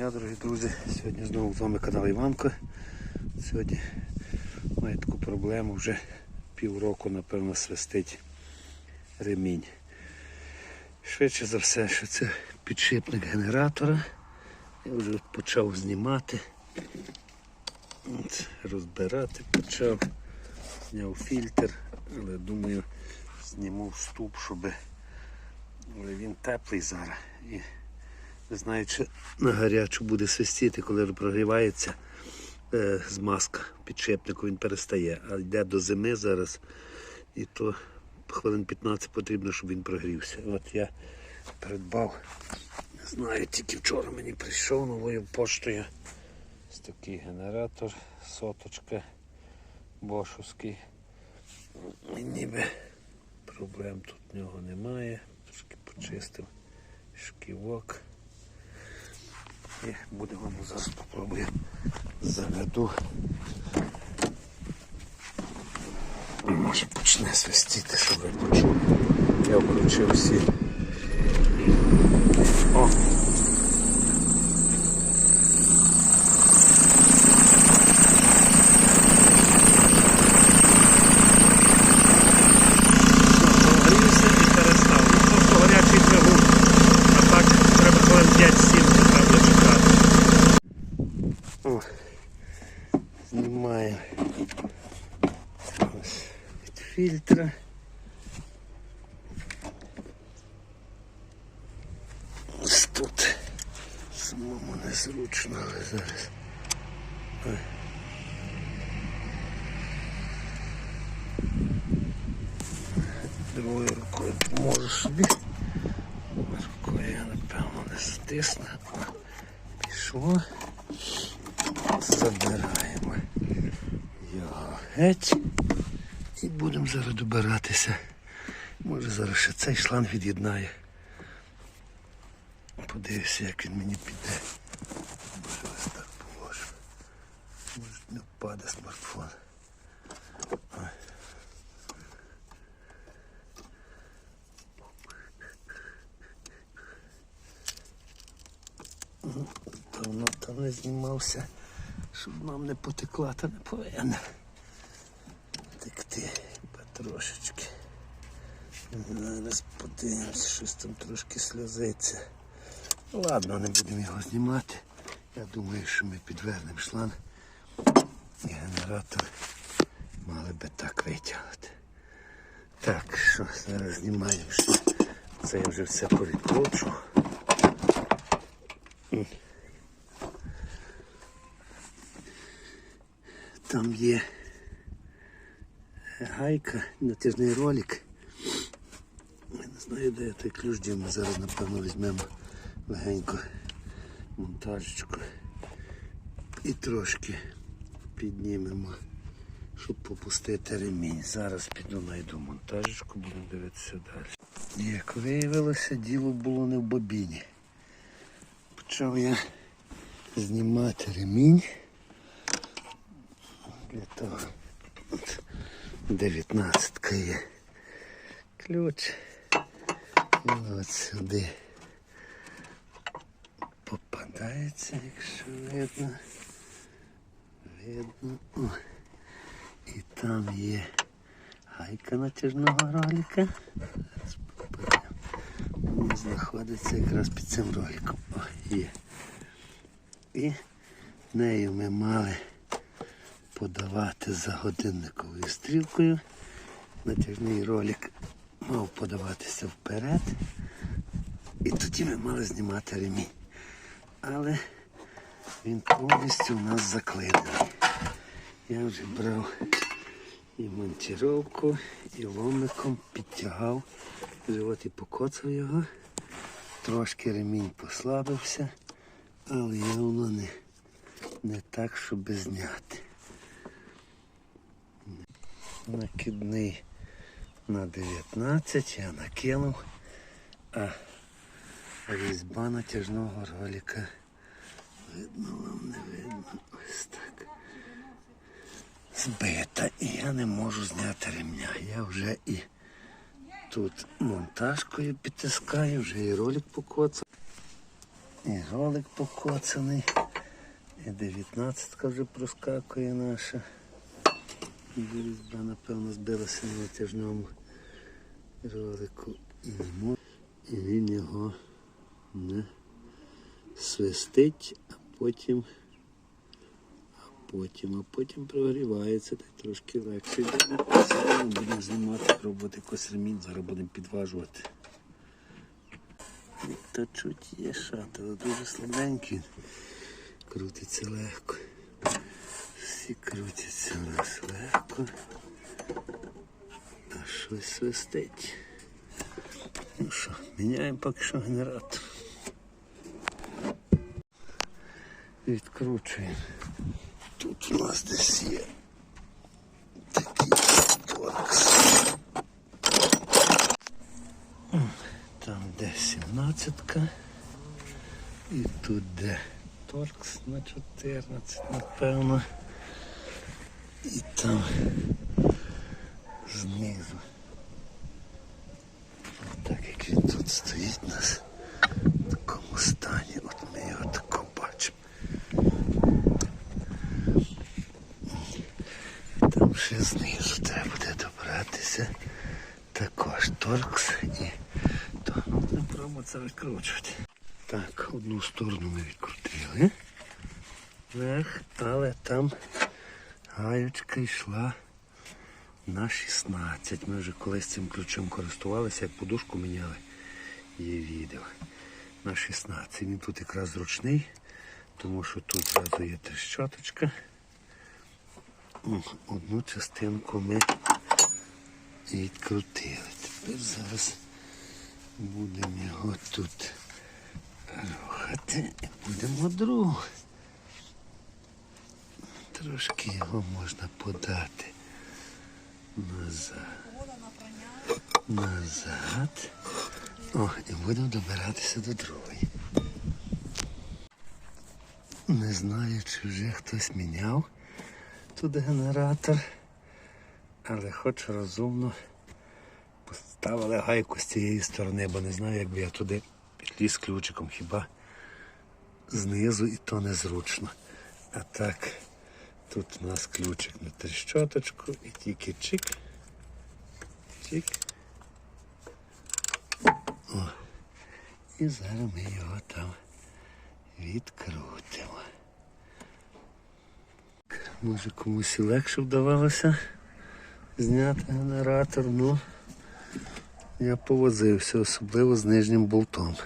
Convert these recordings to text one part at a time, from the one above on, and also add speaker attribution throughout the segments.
Speaker 1: дня, дорогі друзі. Сьогодні знову з вами канал Іванко. Сьогодні маю таку проблему вже півроку, напевно, свистить ремінь. Швидше за все, що це підшипник генератора. Я вже почав знімати, розбирати почав, зняв фільтр, але думаю, зніму вступ, щоб він теплий зараз. Не знаю, чи на гарячу буде свистіти, коли прогрівається е, змазка підшипнику, він перестає. А йде до зими зараз, і то хвилин 15 потрібно, щоб він прогрівся. От я придбав, не знаю, тільки вчора мені прийшов новою поштою. Ось такий генератор, соточка бошовський. Ніби проблем тут в нього немає. Трошки почистив шківок. І будемо зараз спробую заведу. Може почне свистіти, щоб ви почули. Я включив всі. О! Загорівся і перестав. Ну, просто гарячий двигун. А так треба хвилин 5-7, напевно, чекати. О, знімаємо від фільтра. Ось тут самому незручно, але зараз. Другою рукою поможу собі. Рукою я напевно не стисну. Пішло. Забираємо геть. І будемо зараз добиратися. Може зараз ще цей шланг від'єднає. Подивися, як він мені піде. Може ось так поможу. Може не впаде смартфон. Ой. Давно там не знімався, щоб нам не потекла, та не повинна текти потрошечки. Зараз подивимось, щось там трошки сльозиться. Ладно, не будемо його знімати. Я думаю, що ми підвернемо шланг і генератор мали би так витягнути. Так, що зараз знімаємо ще. Це я вже все повідкручу. Там є гайка, натяжний ролик. Я не знаю, де я той ключ дів. Ми зараз, напевно, візьмемо легенько монтажечку і трошки піднімемо, щоб попустити ремінь. Зараз піду знайду монтажечку, будемо дивитися далі. Як виявилося, діло було не в бобіні. Почав я знімати ремінь для того. 19 є ключ. І от сюди попадається, якщо видно. Видно. О. І там є гайка натяжного ролика. Він знаходиться якраз під цим роликом. О, є. І нею ми мали подавати за годинниковою стрілкою. Натяжний ролик мав подаватися вперед. І тоді ми мали знімати ремінь. Але він повністю у нас заклинений. Я вже брав і монтіровку, і ломиком підтягав, вже от і покоцав його. Трошки ремінь послабився, але явно не, не так, щоб зняти. Накидний на 19 я накинув, а різьба натяжного ролика. Видно вам не видно. Ось так. Збита. І я не можу зняти ремня. Я вже і тут монтажкою підтискаю, вже і ролик покоцав. І голик покоцаний. І дев'ятнадцятка вже проскакує наша. І напевно, збилася на витяжному ролику. І, не і він його не свистить, а потім, а потім, а потім прогрівається, та й трошки легше. буде. Будемо знімати, пробувати якось зараз будемо підважувати. То чуть є шат, але дуже слабенький. Крутиться легко. Всі крутяться у нас легко. А щось свистить. Ну що, міняємо поки що генератор. Відкручуємо. Тут у нас десь є такий торкс. Там де сімнадцятка. І тут де торкс на 14, напевно. І там знизу. Так як він тут стоїть у нас в такому стані, от ми його тако бачимо. Там ще знизу треба буде добратися. Також торкс і то ну, будемо це викручувати. Так, одну сторону ми відкрутили. Вверх, але там гаючка йшла на 16. Ми вже колись цим ключом користувалися, як подушку міняли. Є відео. На 16. Він тут якраз зручний, тому що тут зразу є трещоточка. Одну частинку ми відкрутили. Тепер зараз будемо його тут рухати і будемо другу. Трошки його можна подати назад. Назад. О, і будемо добиратися до другої. Не знаю, чи вже хтось міняв тут генератор, але хоч розумно поставили гайку з цієї сторони, бо не знаю, якби я туди підліз ключиком хіба знизу і то незручно. А так, тут у нас ключик на трещоточку і тільки чик. Чик. О. І зараз ми його там відкрутимо. Може комусь і легше вдавалося зняти генератор, ну я повозився, особливо з нижнім болтом.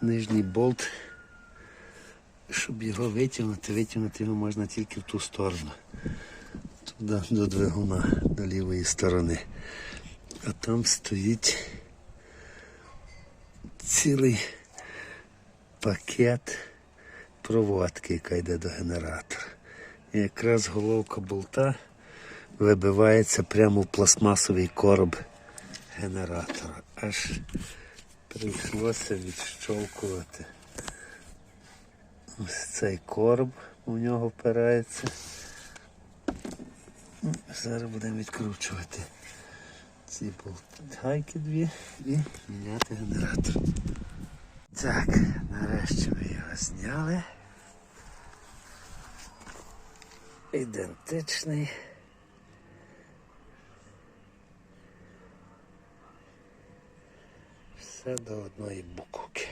Speaker 1: Нижній болт, щоб його витягнути, витягнути його можна тільки в ту сторону. Туди до двигуна, до лівої сторони. А там стоїть цілий пакет проводки, яка йде до генератора. І якраз головка болта вибивається прямо в пластмасовий короб генератора. Аж прийшлося відщолкувати. Ось цей короб у нього впирається. Ну, Зараз будемо відкручувати ці гайки дві і міняти генератор. Так, нарешті ми його зняли. Ідентичний. Все до одної буквки.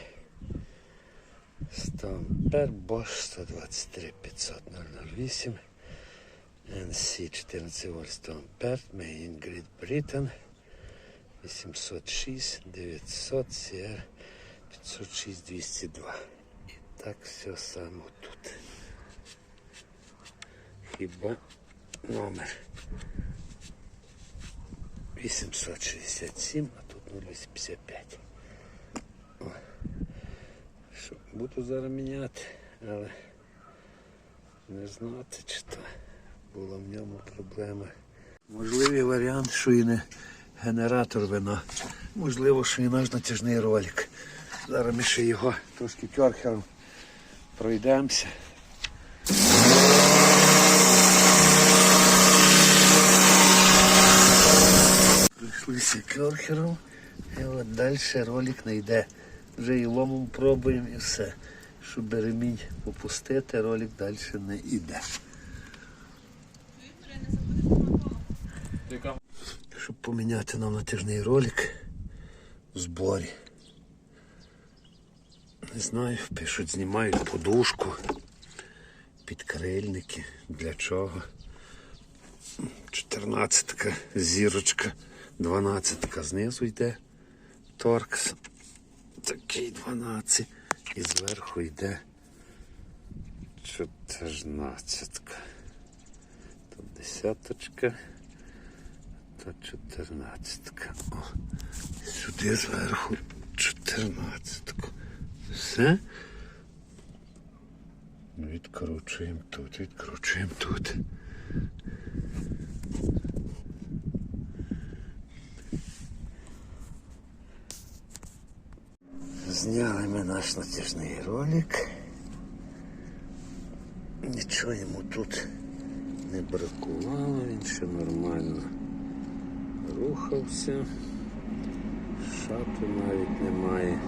Speaker 1: Стампер Bosch 123 500 008 NC 14 вольт Стампер Made in Great Britain 806 900 CR 506 202 І так все само тут. Хіба номер 867, а тут 085. Що, буду зараз міняти, але не знати, чи то була в ньому проблема. Можливий варіант, що і не генератор вина. Можливо, що і наш натяжний ролик. Зараз ми ще його трошки кьорхером пройдемося. Прийшлися кьорхером. І от далі ролик не йде вже і ломом пробуємо і все. Щоб ремінь попустити, ролик далі не йде. Щоб поміняти нам натяжний ролик в зборі. Не знаю, пишуть, знімають подушку, підкрильники. Для чого? 14 зірочка, 12 знизу йде торкс. Такий 12. І зверху йде 14. Тут десяточка. Тут 14. О, сюди зверху 14. Все. Відкручуємо тут, відкручуємо тут. Зняли ми наш натяжний ролик. Нічого йому тут не бракувало, він ще нормально рухався. Шату навіть немає.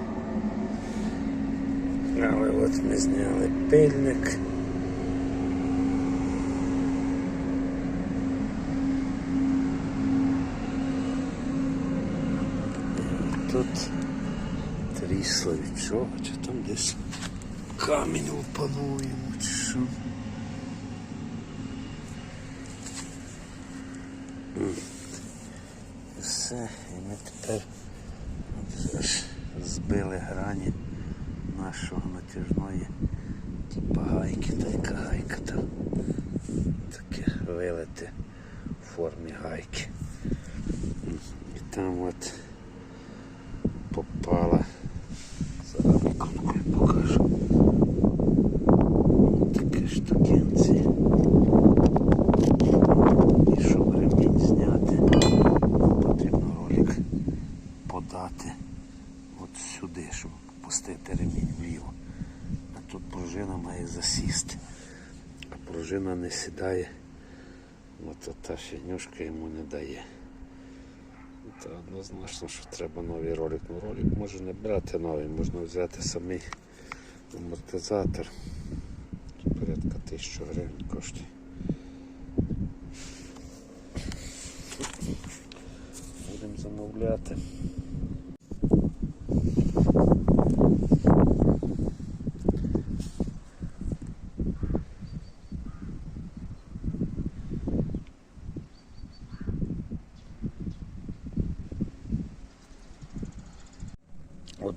Speaker 1: Але от ми зняли пильник. І Тут від чого, чи там десь камінь опануємо, чи що. Все, і ми тепер збили грані нашого натяжної типа гайки, та яка гайка там. Таке вилите в формі гайки. І там от попала. Зараз іконку я покажу. Таке штукенці. І щоб ремінь зняти, потрібно ролик подати от сюди, щоб пустити ремінь вліво. А тут пружина має засісти. А пружина не сідає, от та фігнюшка йому не дає. Та однозначно, що треба новий ролик. Ну ролик може не брати новий, можна взяти самий амортизатор. Порядка 1000 гривень коштує. Будемо замовляти.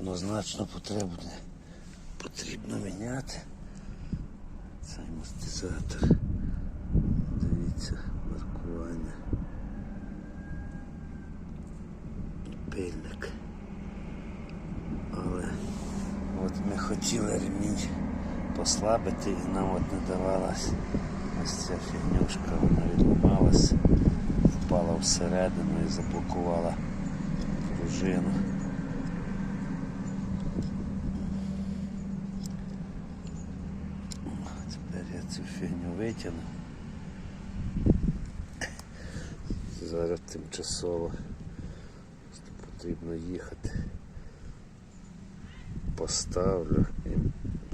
Speaker 1: Однозначно потрібно, потрібно міняти цей амортизатор. Дивіться, маркування. Пильник. Але от ми хотіли ремінь послабити і нам от не давалась ось ця фігнюшка, вона відламалась, впала всередину і заблокувала пружину. Тепер я цю фігню витягну. Зараз тимчасово потрібно їхати. Поставлю і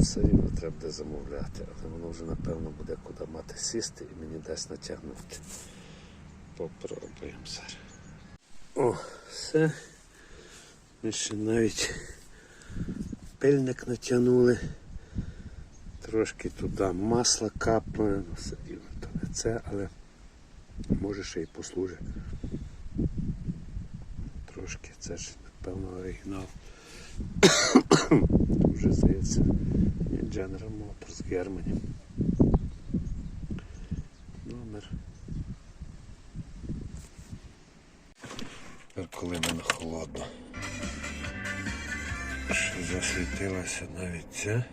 Speaker 1: все рівно треба буде замовляти, але воно вже напевно буде куди мати сісти і мені дасть натягнути. Попробуємо зараз. О, все. Ми ще навіть пильник натягнули. Трошки туди масла ну, все і то не це, але може ще й послужить. Трошки це ж, напевно, оригінал. Дуже здається, General Motors Германії. Номер. Тепер коли мене холодно. Що Засвітилося навіть це.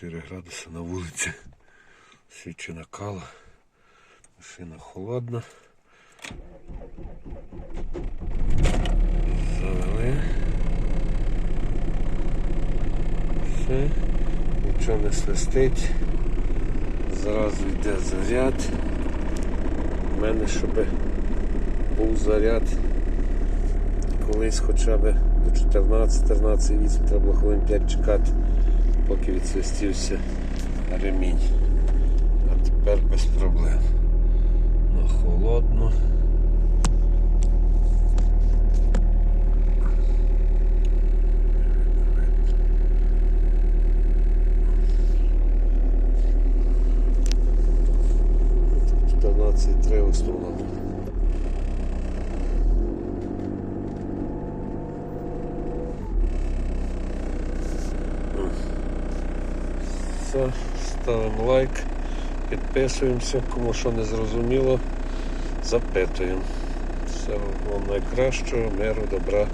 Speaker 1: 4 градуси на вулиці. Свідчина кала. Машина холодна. Завели. Все, нічого не свистить. Зразу йде заряд. У мене, щоб був заряд колись хоча б до 14-13 вісім треба було хвилин 5 чекати поки відсвистівся ремінь. А тепер без проблем. Ну, холодно. Чотирнадцять три в основному. Ставимо лайк, підписуємося, кому що не зрозуміло, запитуємо. Все вам найкращого, миру, добра.